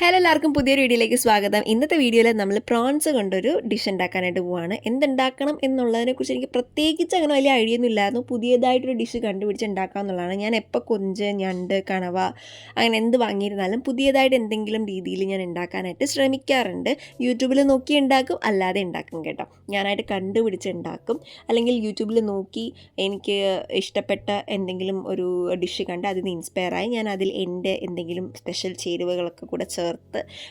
Hello എല്ലാവർക്കും പുതിയൊരു വീഡിയോയിലേക്ക് സ്വാഗതം. ഇന്നത്തെ വീഡിയോയിൽ നമ്മൾ പ്രോൺസ് കൊണ്ടൊരു ഡിഷ് ഉണ്ടാക്കാനായിട്ട് പോവാണ്. എന്തുണ്ടാക്കണം എന്നുള്ളതിനെക്കുറിച്ച് എനിക്ക് പ്രത്യേകിച്ച് അങ്ങനെ വലിയ ഐഡിയ ഒന്നും ഇല്ലായിരുന്നു. പുതിയതായിട്ടൊരു ഡിഷ് കണ്ടുപിടിച്ച് ഉണ്ടാക്കുക എന്നുള്ളതാണ്. ഞാൻ എപ്പോൾ കൊഞ്ച് ഞണ്ട് കണവ അങ്ങനെ എന്ത് വാങ്ങിയിരുന്നാലും പുതിയതായിട്ട് എന്തെങ്കിലും രീതിയിൽ ഞാൻ ഉണ്ടാക്കാനായിട്ട് ശ്രമിക്കാറുണ്ട്. യൂട്യൂബിൽ നോക്കി ഉണ്ടാക്കും അല്ലാതെ ഉണ്ടാക്കും കേട്ടോ. ഞാനായിട്ട് കണ്ടുപിടിച്ച് ഉണ്ടാക്കും. അല്ലെങ്കിൽ യൂട്യൂബിൽ നോക്കി എനിക്ക് ഇഷ്ടപ്പെട്ട എന്തെങ്കിലും ഒരു ഡിഷ് കണ്ട് അതിൽ നിന്ന് ഇൻസ്പയറായി ഞാൻ അതിൽ എന്റെ എന്തെങ്കിലും സ്പെഷ്യൽ ചേരുവകളൊക്കെ കൂടെ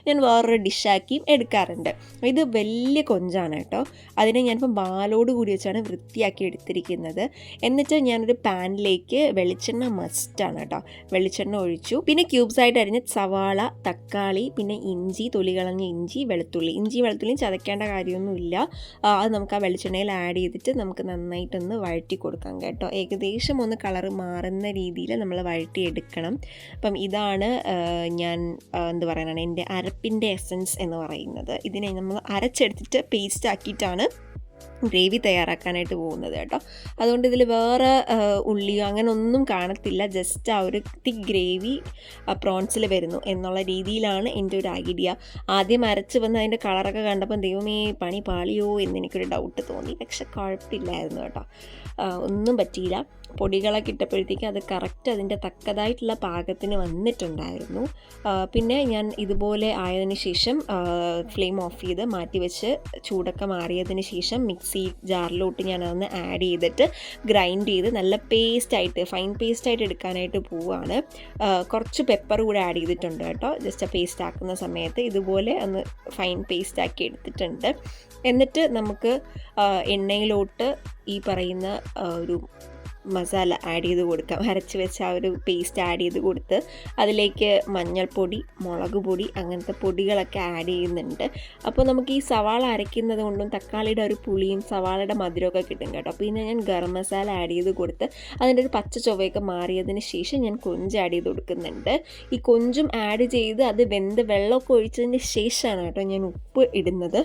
ഞാൻ വേറൊരു ഡിഷാക്കിയും എടുക്കാറുണ്ട്. ഇത് വലിയ കൊഞ്ചാണ് കേട്ടോ. അതിനെ ഞാനിപ്പോൾ ബാലോട് കൂടി വെച്ചാണ് വൃത്തിയാക്കി എടുത്തിരിക്കുന്നത്. എന്നിട്ട് ഞാനൊരു പാനിലേക്ക് വെളിച്ചെണ്ണ മസ്റ്റാണ് കേട്ടോ. വെളിച്ചെണ്ണ ഒഴിച്ചു. പിന്നെ ക്യൂബ്സ് ആയിട്ട് അരിഞ്ഞ സവാള തക്കാളി പിന്നെ ഇഞ്ചി തൊലി കളഞ്ഞ ഇഞ്ചി വെളുത്തുള്ളി. ഇഞ്ചി വെളുത്തുള്ളിയും ചതയ്ക്കേണ്ട കാര്യമൊന്നുമില്ല. അത് നമുക്ക് ആ വെളിച്ചെണ്ണയിൽ ആഡ് ചെയ്തിട്ട് നമുക്ക് നന്നായിട്ടൊന്ന് വഴറ്റി കൊടുക്കാം കേട്ടോ. ഏകദേശം ഒന്ന് കളറ് മാറുന്ന രീതിയിൽ നമ്മൾ വഴറ്റി എടുക്കണം അപ്പം ഇതാണ് ഞാൻ എന്ത് എന്ത് പറയാനാണ് എന്റെ അരപ്പിന്റെ എസൻസ് എന്ന് പറയുന്നത്. ഇതിനെ നമ്മൾ അരച്ചെടുത്തിട്ട് പേസ്റ്റ് ആക്കിയിട്ടാണ് ഗ്രേവി തയ്യാറാക്കാനായിട്ട് പോകുന്നത് കേട്ടോ. അതുകൊണ്ട് ഇതിൽ വേറെ ഉള്ളിയോ അങ്ങനെ ഒന്നും കാണത്തില്ല. ജസ്റ്റ് ആ ഒരു തിക് ഗ്രേവി പ്രോൺസിൽ വരുന്നു എന്നുള്ള രീതിയിലാണ് എന്റെ ഒരു ഐഡിയ. ആദ്യം അരച്ച് വന്ന് അതിന്റെ കളറൊക്കെ കണ്ടപ്പോൾ ദൈവമേ പണി പാളിയോ എന്ന് എനിക്കൊരു ഡൗട്ട് തോന്നി. പക്ഷെ കുഴപ്പമില്ലായിരുന്നു കേട്ടോ. ഒന്നും പറ്റിയില്ല. പൊടികളൊക്കെ ഇട്ടപ്പോഴത്തേക്ക് അത് കറക്റ്റ് അതിന്റെ തക്കതായിട്ടുള്ള പാകത്തിന് വന്നിട്ടുണ്ടായിരുന്നു. പിന്നെ ഞാൻ ഇതുപോലെ ആയതിനു ശേഷം ഫ്ലെയിം ഓഫ് ചെയ്ത് മാറ്റി വെച്ച് ചൂടൊക്കെ മാറിയതിന് ശേഷം മിക്സി ജാറിലോട്ട് ഞാനതൊന്ന് ആഡ് ചെയ്തിട്ട് ഗ്രൈൻഡ് ചെയ്ത് നല്ല പേസ്റ്റായിട്ട് ഫൈൻ പേസ്റ്റായിട്ട് എടുക്കാനായിട്ട് പോവുകയാണ് കുറച്ച് പെപ്പർ കൂടെ ആഡ് ചെയ്തിട്ടുണ്ട് കേട്ടോ. ജസ്റ്റ് പേസ്റ്റ് ആക്കുന്ന സമയത്ത് ഇതുപോലെ ഒന്ന് ഫൈൻ പേസ്റ്റ് ആക്കി എടുത്തിട്ടുണ്ട്. എന്നിട്ട് നമുക്ക് ആ, എണ്ണയിലോട്ട് ഈ പറയുന്ന ഒരു മസാല ആഡ് ചെയ്ത് കൊടുക്കാം. അരച്ച് വെച്ച ആ ഒരു പേസ്റ്റ് ആഡ് ചെയ്ത് കൊടുത്ത് അതിലേക്ക് മഞ്ഞൾപ്പൊടി മുളക് പൊടി അങ്ങനത്തെ പൊടികളൊക്കെ ആഡ് ചെയ്യുന്നുണ്ട്. അപ്പോൾ നമുക്ക് ഈ സവാള അരയ്ക്കുന്നത് കൊണ്ടും തക്കാളിയുടെ ഒരു പുളിയും സവാളയുടെ മധുരമൊക്കെ കിട്ടും കേട്ടോ. അപ്പോൾ പിന്നെ ഞാൻ ഗരം മസാല ആഡ് ചെയ്ത് കൊടുത്ത് അതിന്റെ ഒരു പച്ച ചൊവ്വയൊക്കെ മാറിയതിന് ശേഷം ഞാൻ കൊഞ്ച് ആഡ് ചെയ്ത് കൊടുക്കുന്നുണ്ട്. ഈ കൊഞ്ചും ആഡ് ചെയ്ത് അത് വെന്ത് വെള്ളമൊക്കെ ഒഴിച്ചതിന് ശേഷമാണ് കേട്ടോ ഞാൻ ഉപ്പ് ഇടുന്നത്.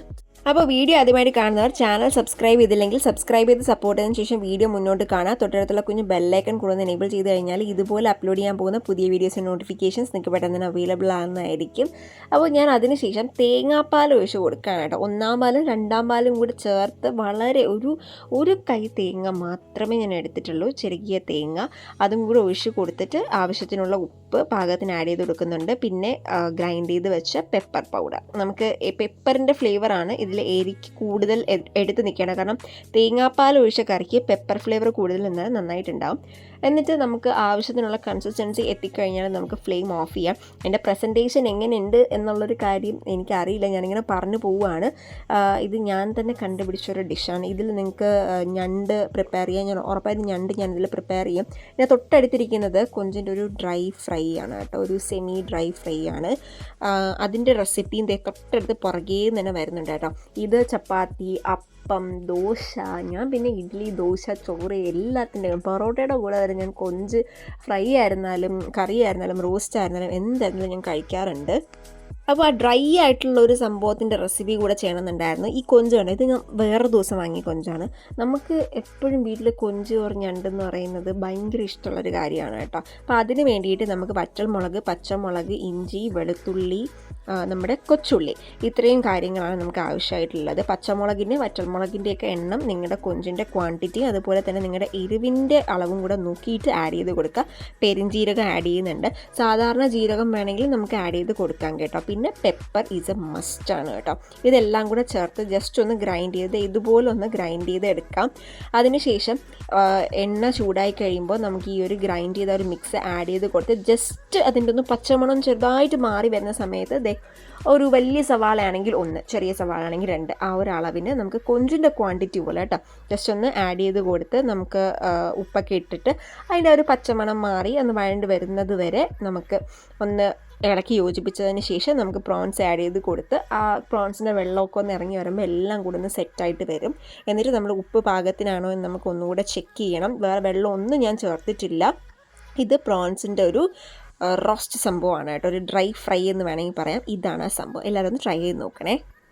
അപ്പോൾ വീഡിയോ ആദ്യമായിട്ട് കാണുന്നവർ ചാനൽ സബ്സ്ക്രൈബ് ചെയ്തില്ലെങ്കിൽ സബ്സ്ക്രൈബ് ചെയ്ത് സപ്പോർട്ട് ചെയ്തതിന് ശേഷം വീഡിയോ മുന്നോട്ട് കാണാം തൊട്ടടുത്തുള്ള കുഞ്ഞ് ബെല്ലൈക്കൺ കൂടുതൽ എനേബിൾ ചെയ്ത് കഴിഞ്ഞാൽ ഇതുപോലെ അപ്ലോഡ് ചെയ്യാൻ പോകുന്ന പുതിയ വീഡിയോസിന്റെ നോട്ടിഫിക്കേഷൻസ് നിങ്ങൾക്ക് പെട്ടെന്ന് തന്നെ അവൈലബിൾ ആകുന്നതായിരിക്കും അപ്പോൾ ഞാൻ അതിനുശേഷം തേങ്ങാപ്പാൽ ഒഴിച്ച് കൊടുക്കാനായിട്ട് ഒന്നാം പാലും രണ്ടാം പാലും കൂടി ചേർത്ത് വളരെ ഒരു ഒരു കൈ തേങ്ങ മാത്രമേ ഞാൻ എടുത്തിട്ടുള്ളൂ. ചെറുകിയ തേങ്ങ. അതും കൂടി ഒഴിച്ച് കൊടുത്തിട്ട് ആവശ്യത്തിനുള്ള ഉപ്പ് പാകത്തിന് ആഡ് ചെയ്ത് കൊടുക്കുന്നുണ്ട്. പിന്നെ ഗ്രൈൻഡ് ചെയ്ത് വെച്ച പെപ്പർ പൗഡർ നമുക്ക് പെപ്പറിന്റെ ഫ്ലേവറാണ് ഇതിൽ എരിക്ക് കൂടുതൽ എടുത്ത് നിൽക്കണം കാരണം തേങ്ങാപ്പാൽ ഒഴിച്ച കറിക്ക് പെപ്പർ ഫ്ലേവർ കൂടുതൽ നിന്നാൽ നന്നായിട്ടുണ്ടാവും. എന്നിട്ട് നമുക്ക് ആവശ്യത്തിനുള്ള കൺസിസ്റ്റൻസി എത്തിക്കഴിഞ്ഞാൽ നമുക്ക് ഫ്ലെയിം ഓഫ് ചെയ്യാം. എന്റെ പ്രസന്റേഷൻ എങ്ങനെയുണ്ട് എന്നുള്ളൊരു കാര്യം എനിക്കറിയില്ല. ഞാനിങ്ങനെ പറഞ്ഞു പോവുകയാണ്. ഇത് ഞാൻ തന്നെ കണ്ടുപിടിച്ചൊരു ഡിഷാണ് ഇതിൽ നിങ്ങൾക്ക് ഞണ്ട് പ്രിപ്പയർ ചെയ്യാം. ഞാൻ ഉറപ്പായിട്ടും ഞണ്ട് ഞാനിതിൽ പ്രിപ്പയർ ചെയ്യാം. പിന്നെ തൊട്ടടുത്തിരിക്കുന്നത് കൊഞ്ചിന്റെ ഒരു ഡ്രൈ ഫ്രൈ ആണ് കേട്ടോ. ഒരു സെമി ഡ്രൈ ഫ്രൈ ആണ്. അതിന്റെ റെസിപ്പിയും തൊട്ടടുത്ത് പുറകേ തന്നെ വരുന്നുണ്ട് കേട്ടോ. ഇത് ചപ്പാത്തി അപ്പം ദോശ ഞാൻ പിന്നെ ഇഡ്ഡലി ദോശ ചോറ് എല്ലാത്തിന്റെയും പൊറോട്ടയുടെ കൂടെ വരെ ഞാൻ കൊഞ്ച് ഫ്രൈ ആയിരുന്നാലും കറി ആയിരുന്നാലും റോസ്റ്റ് ആയിരുന്നാലും എന്തായിരുന്നാലും ഞാൻ കഴിക്കാറുണ്ട്. അപ്പോൾ ആ ഡ്രൈ ആയിട്ടുള്ള ഒരു സംഭവത്തിന്റെ റെസിപ്പി കൂടെ ചെയ്യണമെന്നുണ്ടായിരുന്നു. ഈ കൊഞ്ച് വേണം ഇത് ഞാൻ വേറെ ദിവസം വാങ്ങിയ കൊഞ്ചാണ്. നമുക്ക് എപ്പോഴും വീട്ടിൽ കൊഞ്ച് കുറഞ്ഞുണ്ടെന്ന് പറയുന്നത് ഭയങ്കര ഇഷ്ടമുള്ളൊരു കാര്യമാണ് കേട്ടോ. അപ്പോൾ അതിന് വേണ്ടിയിട്ട് നമുക്ക് പച്ചമുളക് പച്ചമുളക് ഇഞ്ചി വെളുത്തുള്ളി നമ്മുടെ കൊച്ചുള്ളി. ഇത്രയും കാര്യങ്ങളാണ് നമുക്ക് ആവശ്യമായിട്ടുള്ളത്. പച്ചമുളകിന്റെ വറ്റൽമുളകിന്റെയൊക്കെ എണ്ണം നിങ്ങളുടെ കൊഞ്ചിന്റെ ക്വാണ്ടിറ്റി അതുപോലെ തന്നെ നിങ്ങളുടെ എരിവിന്റെ അളവും കൂടെ നോക്കിയിട്ട് ആഡ് ചെയ്ത് കൊടുക്കുക. പെരിഞ്ജീരകം ആഡ് ചെയ്യുന്നുണ്ട്. സാധാരണ ജീരകം വേണമെങ്കിൽ നമുക്ക് ആഡ് ചെയ്ത് കൊടുക്കാം കേട്ടോ. പിന്നെ പെപ്പർ ഈസ് എ മസ്റ്റ് ആണ് കേട്ടോ. ഇതെല്ലാം കൂടെ ചേർത്ത് ജസ്റ്റ് ഒന്ന് ഗ്രൈൻഡ് ചെയ്ത് ഇതുപോലെ ഒന്ന് ഗ്രൈൻഡ് ചെയ്ത് എടുക്കാം. അതിനുശേഷം എണ്ണ ചൂടായി കഴിയുമ്പോൾ നമുക്ക് ഈ ഒരു ഗ്രൈൻഡ് ചെയ്ത ഒരു മിക്സ് ആഡ് ചെയ്ത് കൊടുത്ത് ജസ്റ്റ് അതിന്റെ ഒന്ന് പച്ചമണം ചെറുതായിട്ട് മാറി വരുന്ന സമയത്ത് ഒരു വലിയ സവാള ആണെങ്കിൽ ഒന്ന് ചെറിയ സവാള ആണെങ്കിൽ രണ്ട്. ആ ഒരു അളവിന് നമുക്ക് കൊഞ്ചിന്റെ ക്വാണ്ടിറ്റി പോലെ കേട്ടോ. ജസ്റ്റ് ഒന്ന് ആഡ് ചെയ്ത് കൊടുത്ത് നമുക്ക് ഉപ്പൊക്കെ ഇട്ടിട്ട് അതിന്റെ ഒരു പച്ചമണം മാറി ഒന്ന് വഴണ്ട് വരുന്നത് വരെ നമുക്ക് ഒന്ന് ഇളക്കി യോജിപ്പിച്ചതിന് ശേഷം നമുക്ക് പ്രോൺസ് ആഡ് ചെയ്ത് കൊടുത്ത് ആ പ്രോൺസിന്റെ വെള്ളമൊക്കെ ഒന്ന് ഇറങ്ങി വരുമ്പോൾ എല്ലാം കൂടെ ഒന്ന് സെറ്റായിട്ട് വരും. എന്നിട്ട് നമ്മൾ ഉപ്പ് പാകത്തിനാണോ എന്ന് നമുക്ക് ഒന്നുകൂടെ ചെക്ക് ചെയ്യണം. വേറെ വെള്ളം ഒന്നും ഞാൻ ചേർത്തിട്ടില്ല. ഇത് പ്രോൺസിന്റെ ഒരു റോസ്റ്റ് സംഭവമാണ് കേട്ടോ. ഒരു ഡ്രൈ ഫ്രൈ എന്ന് വേണമെങ്കിൽ പറയാം. ഇതാണ് ആ സംഭവം. എല്ലാവരും ഒന്ന് ട്രൈ ചെയ്ത് നോക്കണേ.